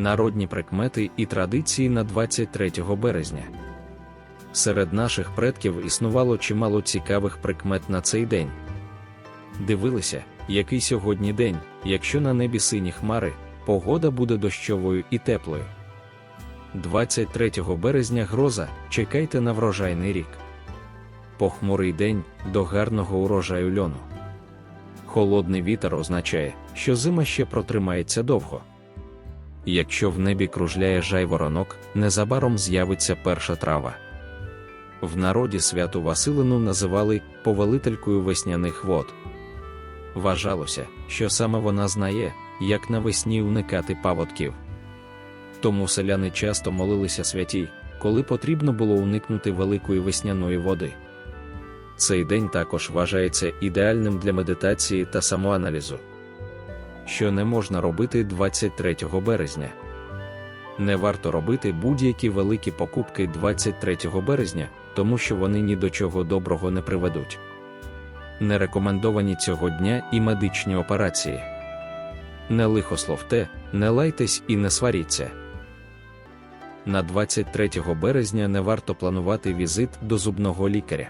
Народні прикмети і традиції на 23 березня. Серед наших предків існувало чимало цікавих прикмет на цей день. Дивилися, який сьогодні день, якщо на небі сині хмари, погода буде дощовою і теплою. 23 березня гроза чекайте на врожайний рік. Похмурий день до гарного урожаю льону. Холодний вітер означає, що зима ще протримається довго. Якщо в небі кружляє жайворонок, незабаром з'явиться перша трава. В народі святу Василину називали повелителькою весняних вод. Вважалося, що саме вона знає, як навесні уникати паводків. Тому селяни часто молилися святій, коли потрібно було уникнути великої весняної води. Цей день також вважається ідеальним для медитації та самоаналізу. Що не можна робити 23 березня. Не варто робити будь-які великі покупки 23 березня, тому що вони ні до чого доброго не приведуть. Не рекомендовані цього дня і медичні операції. Не лихословте, не лайтесь і не сваріться. На 23 березня не варто планувати візит до зубного лікаря.